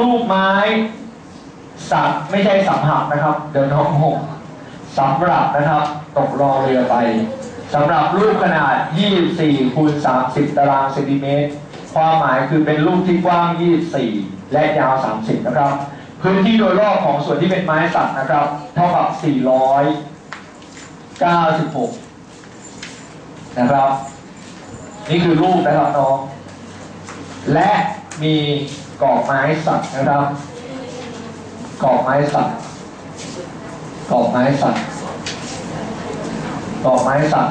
รูปไม้สักไม่ใช่สำหับนะครับ เดินห้องหกสำหรับนะครับ ตกรอเรือไปสำหรับรูปขนาด 24คูณ30 ตารางเซนติเมตร ความหมายคือเป็นรูปที่กว้าง 24 และยาว 30 นะครับ พื้นที่โดยรอบของส่วนที่เป็นไม้สักนะครับ เท่ากับ 496 นะครับ นี่คือรูปนะครับน้อง และมี กอบไม้สักนะครับ กอบไม้สักกอบไม้สักกอบไม้สัก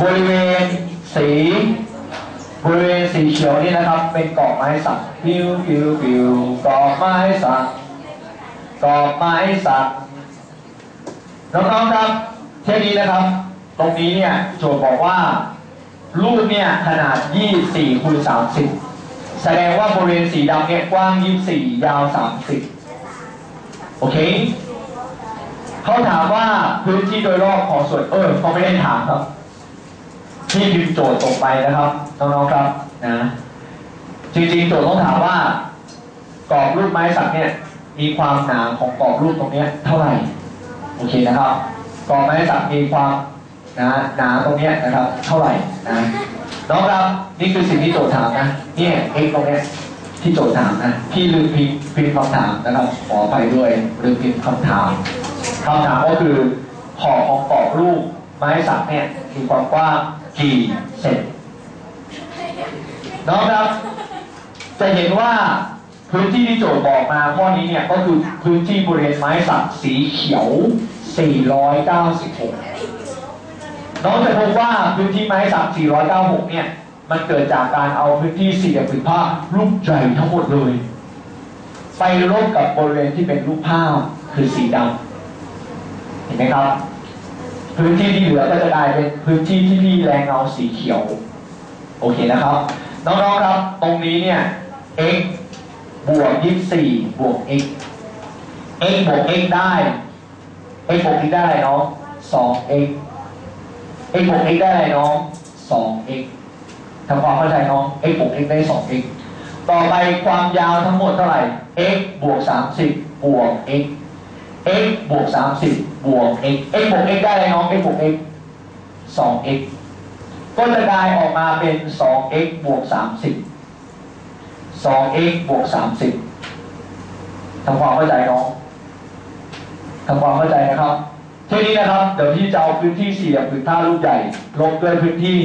บริเวณสีบริเวณสีเขียวนี่นะครับ เป็นกอบไม้สักปิวปิวปิวกอบไม้สักกอบไม้สักน้องๆครับเท่นี้นะครับ ตรงนี้เนี่ยโจทย์บอกว่ารูปเนี่ยขนาด 24คูณ30 แสดงว่าบริเวณสีดำเนี่ยกว้าง 24 ยาว 30 โอเค เขาถามว่าพื้นที่โดยรอบของส่วนเออเขาไม่ได้ถามครับ ที่ดึงโจทย์ตกไปนะครับน้องๆครับนะจริงๆโจทย์ต้องถามว่ากรอบรูปไม้สักเนี่ยมีความหนาของกรอบรูปตรงเนี้ยเท่าไหร่โอเคนะครับกรอบไม้สักมีความนะหนาตรงเนี้ยนะครับ เท่าไหร่นะ น้องครับนี่คือสิ่งที่โจทย์ถามนะเนี่ยเองตรงเนี้ยที่โจทย์ถามนะพี่ลืมพิมพ์พิมพ์คำถามนะครับขออภัยด้วยลืมพิมพ์คำถามคำถามก็คือขอบของกรอบรูปไม้สักเนี่ยมีความกว้างกี่เซนน้องครับ จะเห็นว่าพื้นที่ที่โจทย์บอกมาข้อนี้เนี่ยก็คือพื้นที่บริเวณไม้สักสีเขียว 496 น้องจะพบว่าพื้นที่ไม้สัก496 เนี่ย มันเกิดจากการเอาพื้นที่สี่เหลี่ยมผืนผ้ารูปใหญ่ทั้งหมดเลย ไปลบกับบริเวณที่เป็นรูปภาพคือสีดำเห็นไหมครับ พื้นที่ที่เหลือก็จะกลายเป็นพื้นที่ที่มีแรงเงาสีเขียว โอเคนะครับ น้องๆครับ ตรงนี้เนี่ย x บวก24บวก x x บวก x ได้ x บวก x ได้อะไรน้อง 2x x x บวก x ได้อะไรน้อง 2x ทำความเข้าใจน้อง x บวก x ได้ 2x ต่อไปความยาวทั้งหมดเท่าไหร่ x บวก30บวก x x บวก30บวก x x บวก x ได้อะไรน้อง x บวก x 2x ก็จะกลายออกมาเป็น 2x บวก30 2x บวก30ทำความเข้าใจน้องทำความเข้าใจนะครับ ทีนี้นะครับเดี๋ยวพี่จะเอาพื้นที่สี่เหลี่ยมผืนผ้ารูปใหญ่ลบด้วยพื้นที่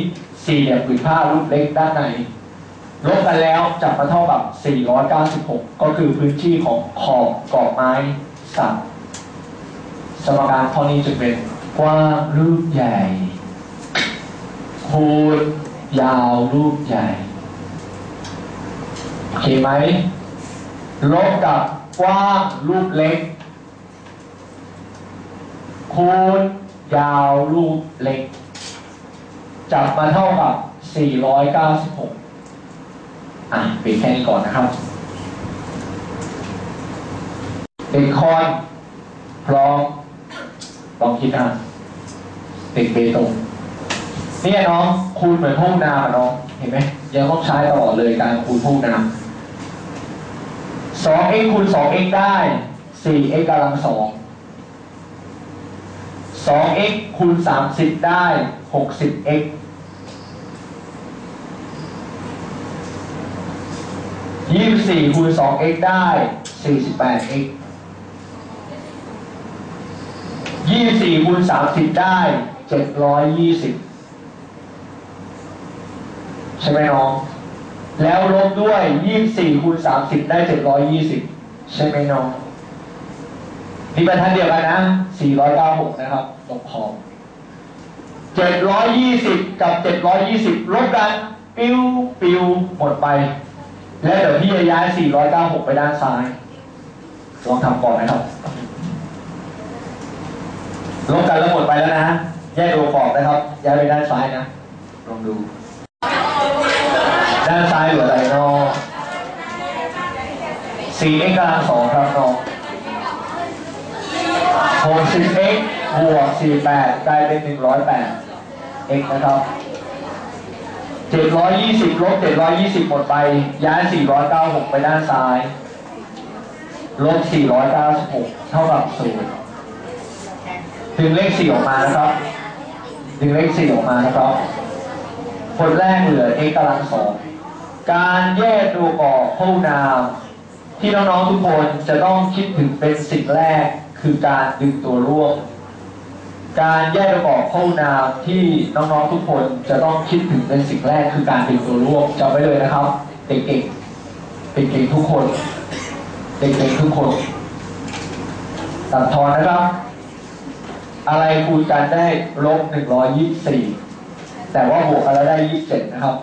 สี่เหลี่ยมผืนผ้ารูปเล็กด้านในลบกันแล้วจะมาเท่ากับ 496 ก็คือพื้นที่ของขอบกรอบไม้สักสมการข้อนี้จะเป็นกว้างรูปใหญ่คูณยาวรูปใหญ่โอเคไหมลบกับกว้างรูปเล็ก คูณยาวรูปเล็ก จับมาเท่ากับ 496 อะปิดแค่นี้ก่อนนะครับเด็กคอนพร้อมลองคิดนะเด็กเบตงเนี่ยน้องคูณเหมือนห้องน้ำอะน้องเห็นไหมยังต้องใช้ตลอดเลยการคูณห้องน้ำ 2x คูณ 2x ได้ 4x กำลังสอง 2x คูณ 30 ได้ 60x ยี่สี่คูณสองเอ็กได้สี่สิบแปดเอ็กยี่สี่คูณสามสิบได้เจ็ดร้อยยี่สิบใช่ไหมน้อง แล้วลบด้วยยี่สี่คูณสามสิบได้เจ็ดร้อยยี่สิบใช่ไหมน้อง นี่บรรทัดเดียวกันนะ 496 นะครับลบขอบ720 กับ 720 ลบกัน ปิ้วปิ้วหมดไป และเดี๋ยวพี่จะย้าย 496 ไปด้านซ้าย ลองทำก่อนนะครับ ลบกันแล้วหมดไปแล้วนะ แยกตัวกรอบนะครับ ย้ายไปด้านซ้ายนะ ลองดู ด้านซ้ายเหลืออะไรเนาะ 4x กำลังสองครับน้อ ง 60x บวก 48กลายเป็น 108 x นะครับ 720 ลบ 720 หมดไป ย้าย 496 ไปด้านซ้าย ลบ 496 เท่ากับ0ดึงเลข 4 ออกมานะครับดึงเลข 4 ออกมานะครับคนแรกเหลือ x กำลังสองการแยกตัวก่อคู่นามที่น้องๆทุกคนจะต้องคิดถึงเป็นสิ่งแรก คือการดึงตัวร่วม การแยกตัวก่อคู่นามที่น้องๆทุกคนจะต้องคิดถึงเป็นสิ่งแรกคือการดึงตัวร่วมจำไว้เลยนะครับ เด็กๆเด็กๆทุกคน เด็กๆทุกคนตัดทอนนะครับ อะไรคูณกันได้ลบ124แต่ว่าบวกกันแล้วได้27นะครับ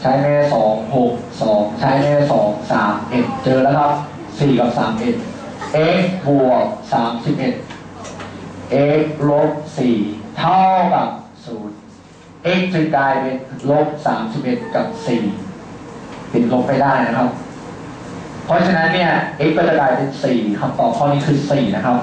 ใช้แม่สองหกสองใช้แม่สองสามเอ็ดเจอแล้วครับสี่กับสามเอ็ด x บวกสามสิบเอ็ด x ลบสี่เท่ากับศูนย์ x จึงกลายเป็นลบสามสิบเอ็ดกับสี่ติดลบไปได้นะครับ เพราะฉะนั้นเนี่ย x ก็จะกลายเป็นสี่คำตอบข้อนี้คือสี่นะครับ